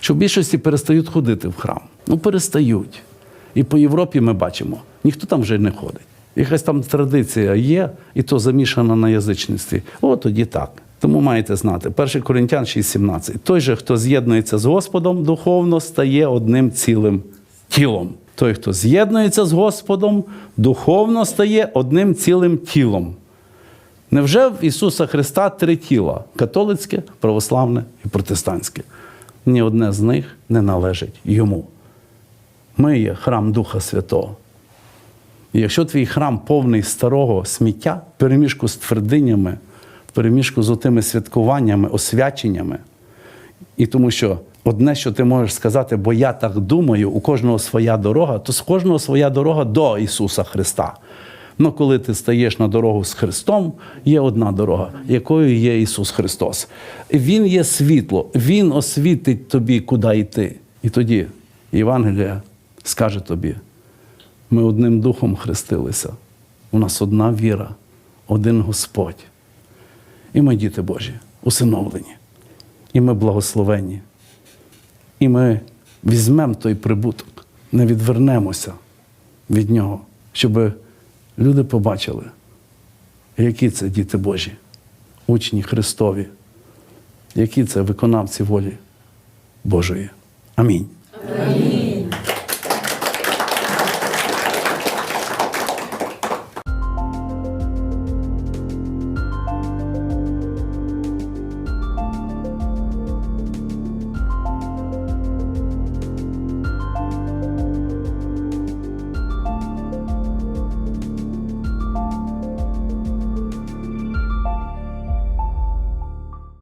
що в більшості перестають ходити в храм. Ну, перестають. І по Європі ми бачимо, ніхто там вже не ходить. Якась там традиція є, і то замішана на язичництві. О, тоді так. Тому маєте знати, 1 Коринтян 6,17. Той же, хто з'єднується з Господом духовно, стає одним цілим тілом. Той, хто з'єднується з Господом, духовно стає одним цілим тілом. Невже в Ісуса Христа три тіла католицьке, православне і протестантське? Ні одне з них не належить йому. Ми є храм Духа Святого. І якщо твій храм повний старого сміття, в переміжку з твердинями, в переміжку з отими святкуваннями, освяченнями, і тому що одне, що ти можеш сказати, бо я так думаю, у кожного своя дорога, то з кожного своя дорога до Ісуса Христа. Ну, коли ти стаєш на дорогу з Христом, є одна дорога, якою є Ісус Христос. Він є світло, Він освітить тобі, куди йти. І тоді Євангелія скаже тобі: ми одним духом хрестилися. У нас одна віра, один Господь. І ми, діти Божі, усиновлені. І ми благословені. І ми візьмемо той прибуток, не відвернемося від нього, щоб люди побачили, які це діти Божі, учні Христові, які це виконавці волі Божої. Амінь. Амінь.